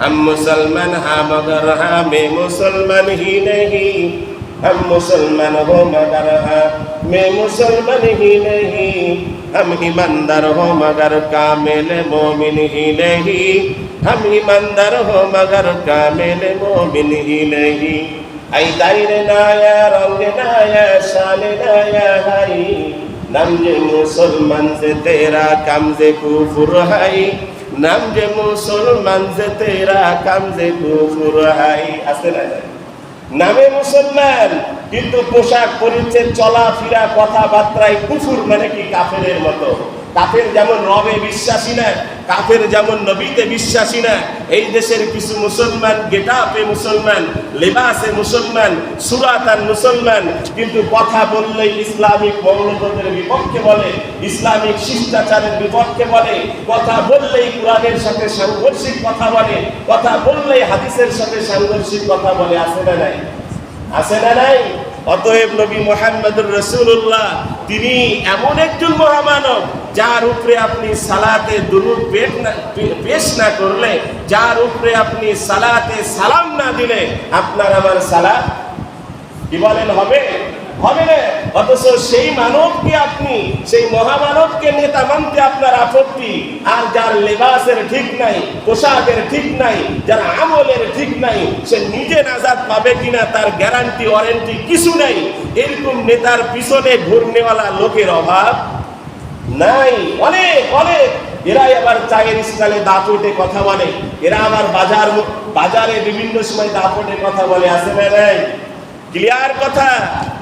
ہم مسلمان ہاں مگر ہاں ہمیں مسلمان ہی نہیں۔ ہم مسلمان ہو مگر ہاں میں مسلمان ہی نہیں۔ ہم ہی مندر ہو مگر کامل مومن ہی نہیں۔ ہم ہی مندر ہو مگر کامل مومن ہی نہیں۔ اے دائر نایا، رنگ نایا، شان نایا ہائی نمج مسلمان سے تیرا کمز سے کفر ہائی নাম যে মুসলমান যে তেরা কাম যে কুফুর হাই, আছে না? নামে মুসলমান, কিন্তু পোশাক পরিচ্ছেদ, চলাফেরা, কথাবার্তায় কুফুর মানে কি কাফেরের মতো কাফের যেমন রবে বিশ্বাসী না কাফের যেমন নবীতে বিশ্বাসী না এই দেশের কিছু মুসলমান, গেটাপে মুসলমান, লেবাসে মুসলমান, সুরাতান মুসলমান, কিন্তু কথা বললেই ইসলামিক মৌলবাদের বিপক্ষে বলে, ইসলামিক শিষ্টাচারের বিপক্ষে বলে, কথা বললেই কোরআনের সাথে সাংঘর্ষিক কথা বলে, কথা বললেই হাদিসের সাথে সাংঘর্ষিক কথা বলে আসে না নাই? আসে না নাই? অতএব নবী মোহাম্মদুর রসুল্লাহ তিনি এমন একজন মহামানব যার উপরে আপনি সালাতে দুরুদ পেশ না করলে, যার উপরে আপনি সালাতে সালাম না দিলে আপনার আমার সালাত কি বলেন হবে? হবে অথচ সেই মানবকে আপনি, সেই মহামানবকে নেতা মানতে আপনার আপত্তি, আর যার লেবাসের ঠিক নাই, পোশাকের ঠিক নাই, যার আমলের ঠিক নাই, সে নিজে নাজাদ পাবে কিনা তার গ্যারান্টি ওয়ারেন্টি কিছু নাই, এরকম নেতার পিছনে ঘুরনেওয়ালা লোকের অভাব নাই। অনেক অনেক। এরাই আবার চায়ের স্টাইলে দাপটে কথা বলে। এরা আবার বাজার, বাজারে বিভিন্ন সময় দাপটে কথা বলে আসে না ক্লিয়ার কথা,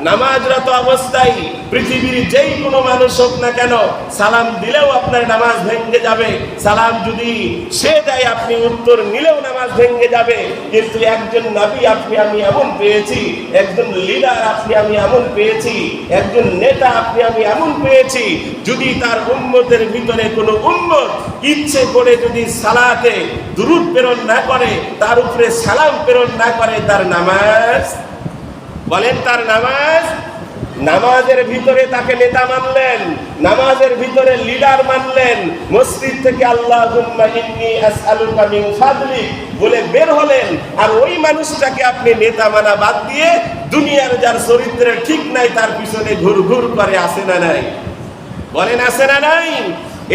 নামাজরত অবস্থায় পৃথিবীর যেই কোনো মানুষ হোক না কেন, সালাম দিলেও আপনার নামাজ ভেঙে যাবে। সালাম যদি সে দেয়, আপনি উত্তর নিলেও নামাজ ভেঙে যাবে। কিন্তু একজন নবী আপনি, আমি এমন পেয়েছি, একজন লিডার আপনি, আমি এমন পেয়েছি, একজন নেতা আপনি, আমি এমন পেয়েছি, যদি তার উম্মতের ভিতরে কোনো উম্মত ইচ্ছে করে যদি সালাতে দুরুদ প্রেরণ না করে, তার উপরে সালাম প্রেরণ না করে, তার নামাজ বলেন তার নামাজ, নামাজের ভিতরে তাকে নেতা মানলেন, নামাজের ভিতরে লিডার মানলেন, মসজিদ থেকে আল্লাহ বলে বের হলেন, আর ওই মানুষটাকে আপনি নেতা মানা বাদ দিয়ে দুনিয়ার যার চরিত্রে ঠিক নাই, তার পিছনে ঘুর ঘুর করে আসে না নাই? বলেন আসে না নাই?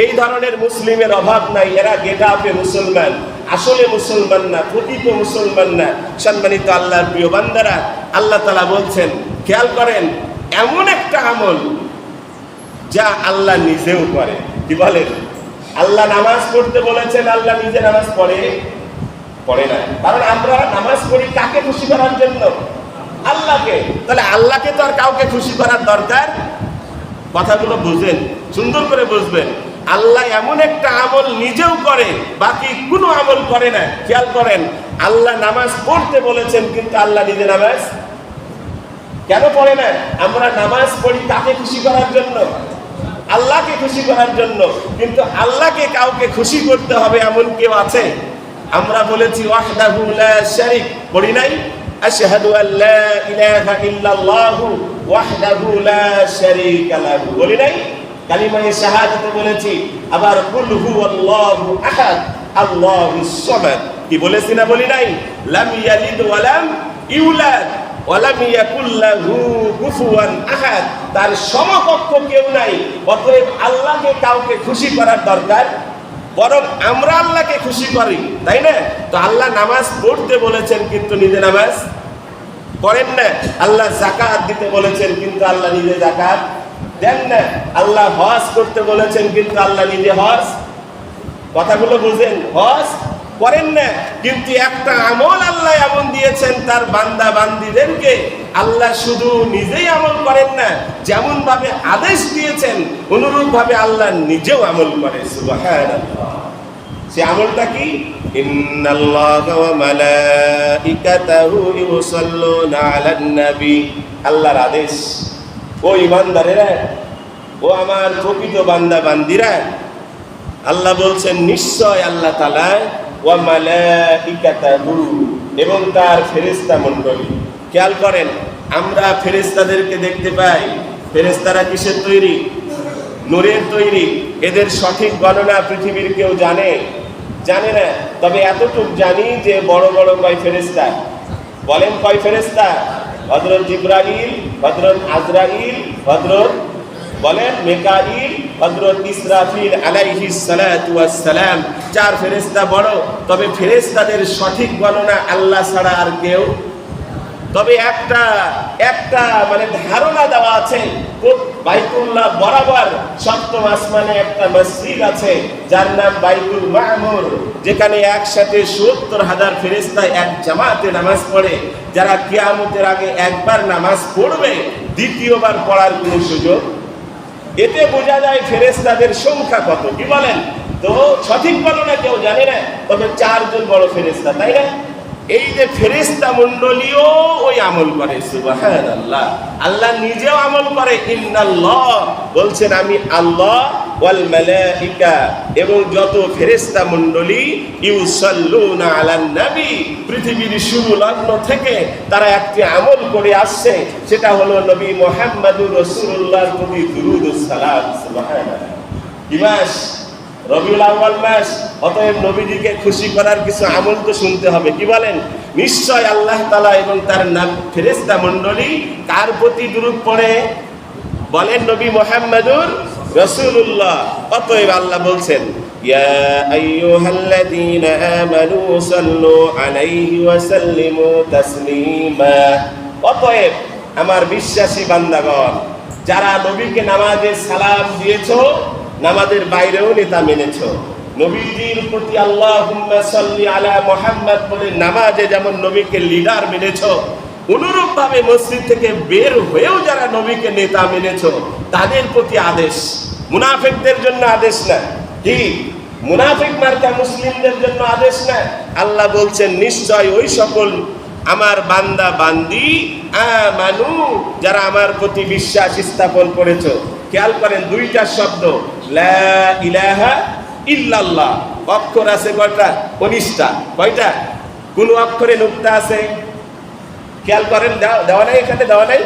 এই ধরনের মুসলিমের অভাব নাই, এরা গেটা আপে মুসলমান। আসলে মুসলমান না, প্রকৃত মুসলমান না। সম্মানিত আল্লাহর প্রিয় বান্দারা আল্লাহ তালা বলছেন, খেয়াল করেন, এমন একটা আমল যা আল্লাহ নিজেও করে। কি বলেন? আল্লাহ নামাজ পড়তে বলেছেন, আল্লাহ নিজে নামাজ পড়ে পড়ে না কারণ আমরা নামাজ পড়ি কাকে খুশি করার জন্য? আল্লাহকে। তাহলে আল্লাহকে তো আর কাউকে খুশি করার দরকার? কথাগুলো বুঝেন, সুন্দর করে বুঝবেন। আল্লাহ এমন একটা আমল নিজেও করে, বাকি কোনো আমল করে না। খেয়াল করেন, আল্লাহ নামাজ পড়তে বলেছেন, কিন্তু আল্লাহ নিজে নামাজ কেন পড়ে না? আমরা নামাজ পড়ি কাকে খুশি করার জন্য, আল্লাহকে খুশি করার জন্য, কিন্তু আল্লাহকে কাউকে খুশি করতে হবে এমন কেউ আছে? আমরা বলেছি পড়ি নাই? আশহাদু বলি নাই? কালিমায়ে শাহাদাতে বলেছি, আবার কুল হুয়াল্লাহু আহাদ আল্লাহুস সামাদ। কি বলেছি না বলি নাই? লাম ইয়ালিদ ওয়া লাম ইউলাদ তার সমকক্ষ কেউ নাই, অতএব আল্লাহকে কাউকে খুশি করার দরকার, বরং আমরা আল্লাহকে খুশি করি, তাই না? তো আল্লাহ নামাজ পড়তে বলেছেন কিন্তু নিজে নামাজ পড়েন না। আল্লাহ জাকাত দিতে বলেছেন কিন্তু আল্লাহ নিজে জাকাত দেন না, আল্লাহ হজ করতে বলেছেন, কিন্তু আল্লাহ নিজে হজ। কথাগুলো বুঝেন, হজ করেন না, কিন্তু একটা আমল আল্লাহ এমন দিয়েছেন, তার বান্দা বান্দিদেরকে আল্লাহ শুধু নিজেই আমল করেন না যেমন ভাবে আদেশ দিয়েছেন অনুরূপ ভাবে আল্লাহ নিজেও আমল করে সে আমলটা কি? আল্লাহর আদেশ। ও ইমানদারেরা ও আমার প্রকৃত বান্দা বান্দিরা, আল্লাহ বলছেন, নিশ্চয় আল্লাহ এবং তার ফেরেশতা মণ্ডলী। খেয়াল করেন, আমরা ফেরেশতাদেরকে দেখতে পাই। ফেরেশতারা কিসের তৈরি? নূরের তৈরি। এদের সঠিক গণনা পৃথিবীর কেউ জানে? জানে না। তবে এতটুকু জানি যে বড় বড় কয় ফেরেস্তা বলেন কয় ফেরেস্তা হজরত জিব্রাইল হজরত আজরাইল হজরত বলেন মেকাইল হজরত ইসরাফিল আলাইহি সালাম চার ফেরেশতা বড়, তবে ফেরেস্তাদের সঠিক গণনা আল্লাহ ছাড়া আর কেউ তবে একটা একটা মানে ধারণা দেওয়া আছে বাইতুল্লাহ বরাবর সপ্তম আসমানে একটা মসজিদ আছে, যার নাম বাইতুল মামুর, যেখানে একসাথে সত্তর হাজার ফেরেস্তা এক জামাতে নামাজ পড়ে। যারা কিয়ামতের আগে একবার নামাজ পড়বে, দ্বিতীয়বার পড়ার কোনো সুযোগ? এতে বোঝা যায় ফেরেস্তাদের সংখ্যা কত, কি বলেন? তো সঠিক বলো না, কেউ জানে না, তবে চারজন বড় ফেরেস্তা তাই না? এই যে ফেরিস্তা মন্ডলীও ওই আমল করে সুবাহান আল্লাহ আল্লাহ নিজেও আমল করে, ইন্নাল্লাহ। বলছেন, আমি আল্লাহ ওয়াল মালাইকা এবং যত ফেরেস্তা মন্ডলী ইউসাল্লুনা আলান নবী, পৃথিবীর শুরু লগ্ন থেকে তারা একটি আমল করে আসছে, সেটা হলো নবী মোহাম্মদুর রসুল্লাহর প্রতি দুরুদ সালাম, সুবহানাল্লাহ। রবিউল আউয়াল মাস, অতএব নবীজিকে খুশি করার কিছু আমল তো শুনতে হবে। কি বলেন? নিশ্চয় আল্লাহ তালা এবং তার নাম ফেরেশতা মণ্ডলী কার প্রতি দুরূদ পড়ে। বলেন নবী মোহাম্মদুর রসুল্লাহ অতএব আল্লাহ বলছেন অতএব আমার বিশ্বাসী বান্দাগণ, যারা নবীকে নামাজে সালাম দিয়েছ নামাজের বাইরেও নেতা মেনেছো। নবীজির প্রতি আল্লাহুম্মা সাল্লি আলা মুহাম্মদ বলে নামাজে যেমন নবীকে লিডার মেনেছো অনুরূপ ভাবে মসজিদ থেকে বের হয়েও যারা নবীকে নেতা মেনেছ, তাদের প্রতি আদেশ। মুনাফিকদের জন্য আদেশ না কি? মুনাফিক মার্কা মুসলিমদের জন্য আদেশ না আল্লাহ বলছেন, নিশ্চয় ওই সকল আমার বান্দা বান্দি আমানু, যারা আমার প্রতি বিশ্বাস স্থাপন করেছ। খেয়াল করেন, দুইটা শব্দ। লা ইলাহা ইল্লাল্লাহ। অক্ষর আছে কয়টা? উনিশটা কয়টা? কোন অক্ষরে নুক্তা আছে? খেয়াল করেন দেওয়া নাই এখানে? দেওয়া নাই?